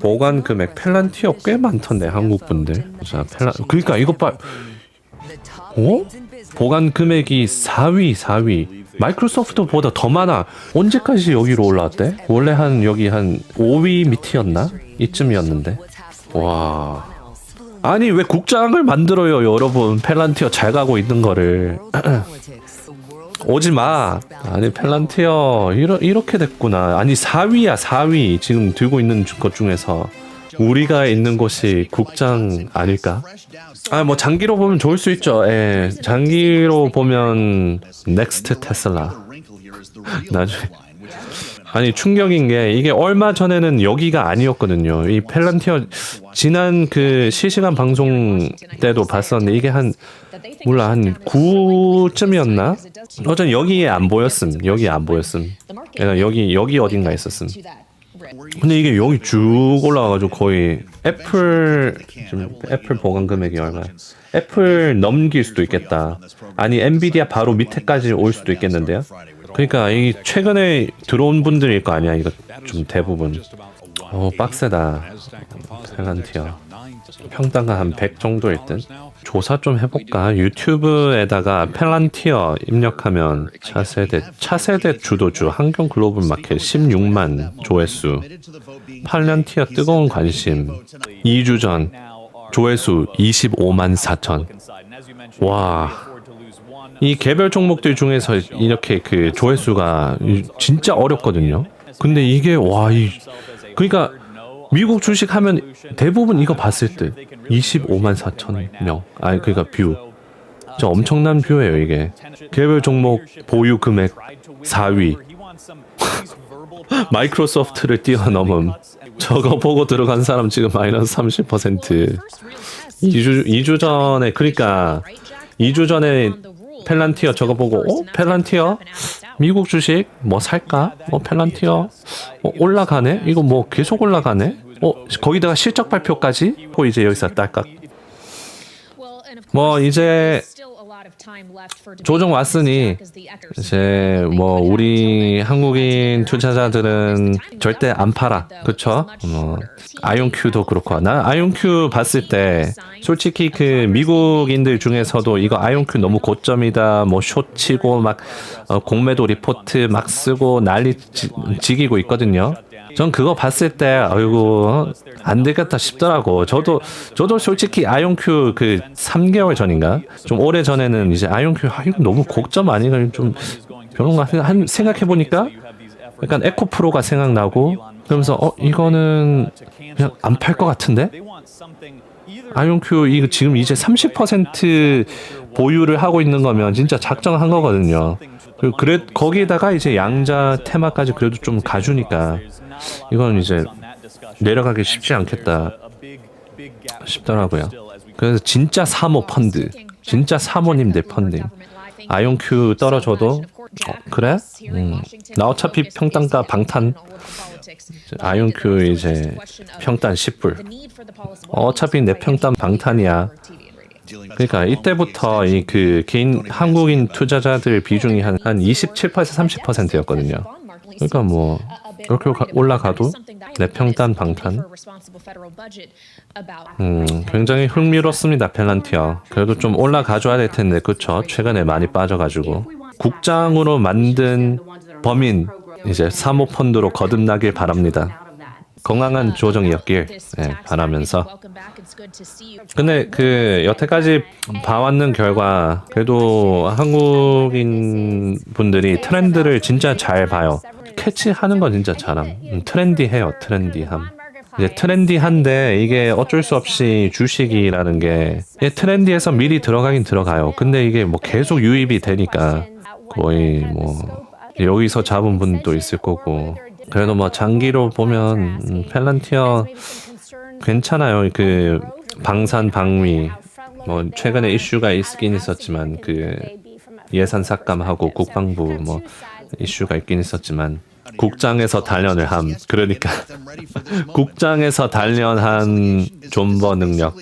보관 금액 펠란티어 꽤 많던데 한국 분들. 자, 펠란 그러니까 이거 봐. 어? 보관 금액이 4위, 4위. 마이크로소프트보다 더 많아. 언제까지 여기로 올라왔대? 원래 한 여기 한 5위 밑이었나? 이쯤이었는데. 와. 아니 왜 국장을 만들어요, 여러분? 펠란티어 잘 가고 있는 거를. 오지 마. 아니 펠란티어 이러, 이렇게 됐구나. 아니 4위야 4위 지금 들고 있는 것 중에서 우리가 있는 곳이 국장 아닐까? 아 뭐 장기로 보면 좋을 수 있죠. 예, 장기로 보면 넥스트 테슬라. 나중에 아니 충격인 게 이게 얼마 전에는 여기가 아니었거든요. 이 펠란티어 지난 그 실시간 방송 때도 봤었는데 이게 한 몰라 한 9쯤이었나? 어전 여기에 안 보였음. 여기 안 보였음. 내가 여기 여기 어딘가 있었음. 근데 이게 여기 쭉 올라와가지고 거의 애플 지금 애플 보관 금액이 얼마야? 애플 넘길 수도 있겠다. 아니 엔비디아 바로 밑에까지 올 수도 있겠는데요. 그러니까 이 최근에 들어온 분들일 거 아니야 이거 좀 대부분. 어 빡세다. 펠란티어. 평당가 한100 정도일 듯. 조사 좀 해볼까? 유튜브에다가 펠란티어 입력하면 차세대 차세대 주도주 한경 글로벌 마켓 16만 조회수 8년티어 뜨거운 관심 2주 전 조회수 25만 4천 와. 이 개별 종목들 중에서 이렇게 그 조회수가 이- 진짜 어렵거든요. 근데 이게 와 이 그러니까 미국 주식 하면 대부분 이거 봤을 때 25만 4천 명. 아니 그러니까 뷰. 진짜 엄청난 뷰예요 이게. 개별 종목 보유 금액 4위. 마이크로소프트를 뛰어넘음. 저거 보고 들어간 사람 지금 마이너스 30%. 2주 2주 전에 그러니까 2주 전에 펠란티어 저거 보고 어 펠란티어 미국 주식 뭐 살까? 어 펠란티어 어, 올라가네? 이거 뭐 계속 올라가네? 어 거기다가 실적 발표까지? 고 이제 여기서 딸깍 뭐 이제 조정 왔으니 이제 뭐 우리 한국인 투자자들은 절대 안 팔아. 그쵸? 뭐 아이온큐도 그렇고 나? 아이온큐 봤을 때 솔직히 그 미국인들 중에서도 이거 아이온큐 너무 고점이다. 뭐 숏치고 막 어, 공매도 리포트 막 쓰고 난리 지, 지기고 있거든요 전 그거 봤을 때 아이고 안 되겠다 싶더라고. 저도 저도 솔직히 아이온큐 그 3개월 전인가? 좀 오래 전에는 이제 아이온큐 아 이거 너무 고점 아닌가? 좀 별론가 한 생각해 보니까 약간 에코 프로가 생각나고 그러면서 어 이거는 그냥 안 팔 것 같은데? 아이온큐 이거 지금 이제 30% 보유를 하고 있는 거면 진짜 작정한 거거든요. 그래 거기에다가 이제 양자 테마까지 그래도 좀 가주니까 이건 이제 내려가기 쉽지 않겠다 싶더라고요. 그래서 진짜 사모 펀드, 진짜 사모님들 펀드. 아이온큐 떨어져도 어, 그래? 음, 나 어차피 평단가 방탄. 아이온큐 이제 평단 10불. 어차피 내 평단 방탄이야. 그러니까 이때부터 이 그 개인 한국인 투자자들 비중이 한 한 27% 30%였거든요. 그러니까 뭐 이렇게 가- 올라가도 내 평단 방탄. 음, 굉장히 흥미롭습니다, 펠란티어. 그래도 좀 올라가줘야 될 텐데, 그쵸? 최근에 많이 빠져가지고. 국장으로 만든 범인, 이제 사모펀드로 거듭나길 바랍니다. 건강한 조정이었길 예, 바라면서. 근데 그 여태까지 봐왔는 결과 그래도 한국인 분들이 트렌드를 진짜 잘 봐요. 캐치하는 건 진짜 잘함. 음, 트렌디해요, 트렌디함. 이제 트렌디한데 이게 어쩔 수 없이 주식이라는 게 예, 트렌디에서 미리 들어가긴 들어가요. 근데 이게 뭐 계속 유입이 되니까 거의 뭐 여기서 잡은 분도 있을 거고 그래도 뭐 장기로 보면 음, 펠란티어 괜찮아요. 그 방산 방위 뭐 최근에 이슈가 있긴 있었지만 그 예산 삭감하고 국방부 뭐 이슈가 있긴 있었지만 국장에서 단련을 함 그러니까 국장에서 단련한 존버 능력